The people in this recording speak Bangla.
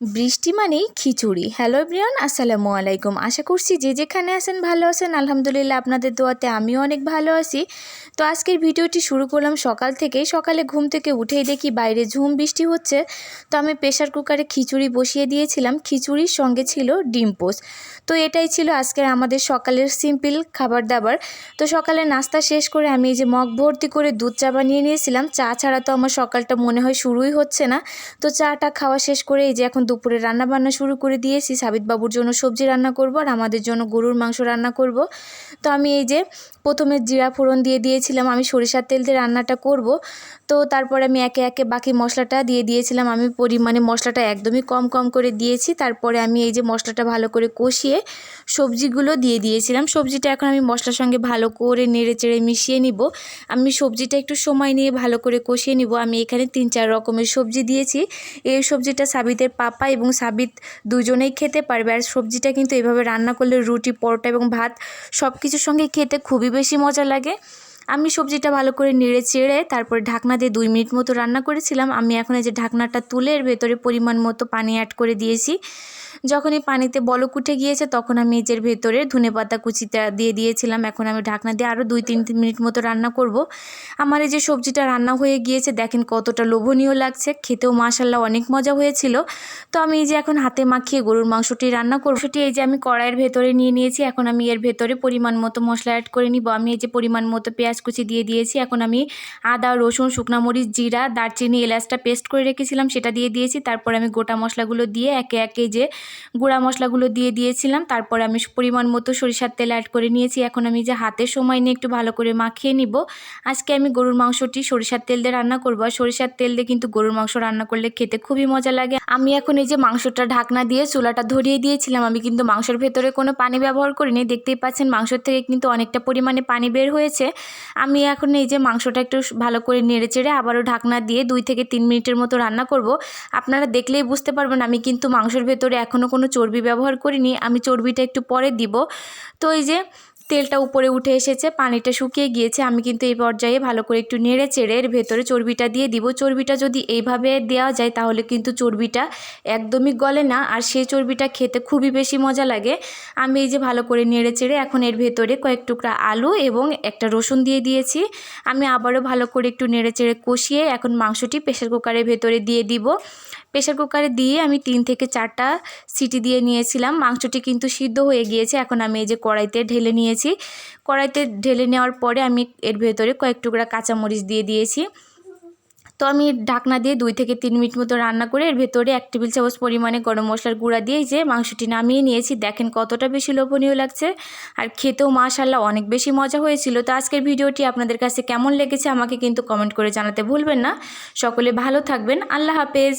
বৃষ্টি মানেই খিচুড়ি। হ্যালো ব্রিয়ন আসসালামু আলাইকুম। আশা করছি যে যেখানে আছেন ভালো আছেন। আলহামদুলিল্লাহ আপনাদের দোয়াতে আমিও অনেক ভালো আছি। তো আজকের ভিডিওটি শুরু করলাম সকাল থেকেই সকালে ঘুম থেকে উঠেই দেখি বাইরে ঝুম বৃষ্টি হচ্ছে। তো আমি প্রেশার কুকারে খিচুড়ি বসিয়ে দিয়েছিলাম। খিচুড়ির সঙ্গে ছিল ডিম পোস্ট তো এটাই ছিল আজকের আমাদের সকালের সিম্পল খাবার দাবার তো সকালে নাস্তা শেষ করে আমি এই যে মগ ভর্তি করে দুধ চা বানিয়ে নিয়েছিলাম। চা ছাড়া তো আমার সকালটা মনে হয় শুরুই হচ্ছে না। তো চাটা খাওয়া শেষ করে এই যে এখন দুপুরে রান্না বান্না শুরু করে দিয়েছি। সাবিত বাবুর জন্য সবজি রান্না করব আর আমাদের জন্য গরুর মাংস রান্না করব। তো আমি এই যে প্রথমে জিরা ফোড়ন দিয়ে দিয়েছিলাম। আমি সরিষার তেল দিয়ে রান্নাটা করব। তো তারপরে আমি একে একে বাকি মশলাটা দিয়ে দিয়েছিলাম। আমি পরিমাণে মশলাটা একদমই কম কম করে দিয়েছি। তারপরে আমি এই যে মশলাটা ভালো করে কষিয়ে সবজিগুলো দিয়ে দিয়েছিলাম। সবজিটা এখন আমি মশলার সঙ্গে ভালো করে নেড়ে চেড়ে মিশিয়ে নিব। আমি সবজিটা একটু সময় নিয়ে ভালো করে কষিয়ে নিব। আমি এখানে তিন চার রকমের সবজি দিয়েছি। এই সবজিটা সাবিতের পাপা এবং সাবিত দুজনেই খেতে পারবে। আর সবজিটা কিন্তু এভাবে রান্না করলে রুটি, পরোটা এবং ভাত সব কিছুর সঙ্গে খেতে খুবই বেশি মজা লাগে। আমি সবজিটা ভালো করে নেড়ে চেড়ে তারপরে ঢাকনা দিয়ে দুই মিনিট মতো রান্না করেছিলাম। আমি এখন এই যে ঢাকনাটা তুলে এর ভেতরে পরিমাণ মতো পানি অ্যাড করে দিয়েছি। যখন এই পানিতে বলক উঠে গিয়েছে, তখন আমি এজের ভেতরে ধনে পাতা কুচিটা দিয়ে দিয়েছিলাম। এখন আমি ঢাকনা দিয়ে আরও দুই তিন মিনিট মতো রান্না করব। আমার এই যে সবজিটা রান্না হয়ে গিয়েছে, দেখেন কতটা লোভনীয় লাগছে। খেতেও মাশাল্লাহ অনেক মজা হয়েছিল। তো আমি এই যে এখন হাতে মাখিয়ে গরুর মাংসটি রান্না করব। সেটি এই যে আমি কড়াইয়ের ভেতরে নিয়ে নিয়েছি। এখন আমি এর ভেতরে পরিমাণ মতো মশলা অ্যাড করে নিব। আমি এই যে পরিমাণ মতো পেঁয়াজ কুচি দিয়ে দিয়েছি। এখন আমি আদা, রসুন, শুকনা মরিচ, জিরা, দারচিনি, এলাচটা পেস্ট করে রেখেছিলাম। সেটা দিয়ে দিয়েছি। তারপর আমি গোটা মশলাগুলো দিয়ে একে একে যে গুঁড়া মশলাগুলো দিয়ে দিয়েছিলাম। তারপরে আমি পরিমাণ মতো সরিষার তেল অ্যাড করে নিয়েছি। এখন আমি যে হাতে সময় নিয়ে একটু ভালো করে মাখিয়ে নিব। আজকে আমি গরুর মাংসটি সরিষার তেল দিয়ে রান্না করব। আর সরিষার তেল দিয়ে কিন্তু গরুর মাংস রান্না করলে খেতে খুবই মজা লাগে। আমি এখন এই যে মাংসটা ঢাকনা দিয়ে চুলাটা ধরিয়ে দিয়েছিলাম। আমি কিন্তু মাংসের ভেতরে কোনো পানি ব্যবহার করিনি। দেখতেই পাচ্ছেন মাংসর থেকে কিন্তু অনেকটা পরিমাণে পানি বের হয়েছে। আমি এখন এই যে মাংসটা একটু ভালো করে নেড়ে চেড়ে আবারও ঢাকনা দিয়ে দুই থেকে তিন মিনিটের মতো রান্না করব। আপনারা দেখলেই বুঝতে পারবেন আমি কিন্তু মাংসের ভেতরে এখনও কোনো চর্বি ব্যবহার করিনি, আমি চর্বিটা একটু পরে দিব। তো এই যে তেলটা উপরে উঠে এসেছে, পানিটা শুকিয়ে গিয়েছে, আমি কিন্তু এই পর্যায়ে ভালো করে একটু নেড়ে চেড়ে এর ভেতরে চর্বিটা দিয়ে দিব। চর্বিটা যদি এইভাবে দেওয়া যায় তাহলে কিন্তু চর্বিটা একদমই গলে না, আর সেই চর্বিটা খেতে খুবই বেশি মজা লাগে। আমি এই যে ভালো করে নেড়ে চেড়ে এখন এর ভেতরে কয়েক টুকরা আলু এবং একটা রসুন দিয়ে দিয়েছি। আমি আবারও ভালো করে একটু নেড়ে চেড়ে কষিয়ে এখন মাংসটি প্রেশার কুকারের ভেতরে দিয়ে দিব। প্রেশার কুকারে দিয়ে আমি তিন থেকে চারটা সিটি দিয়ে নিয়েছিলাম। মাংসটি কিন্তু সিদ্ধ হয়ে গিয়েছে, এখন আমি এই যে কড়াইতে ঢেলে নিয়েছি। কড়াইতে ঢেলে নেওয়ার পরে আমি এর ভেতরে কয়েক টুকরা কাঁচামরিচ দিয়ে দিয়েছি। তো আমি ঢাকনা দিয়ে দুই থেকে তিন মিনিট মতো রান্না করে এর ভেতরে এক টেবিল চামচ পরিমাণে গরম মশলার গুঁড়া দিয়ে যে মাংসটি নামিয়ে নিয়েছি। দেখেন কতটা বেশি লোভনীয় লাগছে। আর খেতেও মাশাল্লাহ অনেক বেশি মজা হয়েছিল। তো আজকের ভিডিওটি আপনাদের কাছে কেমন লেগেছে আমাকে কিন্তু কমেন্ট করে জানাতে ভুলবেন না। সকলে ভালো থাকবেন। আল্লাহ হাফেজ।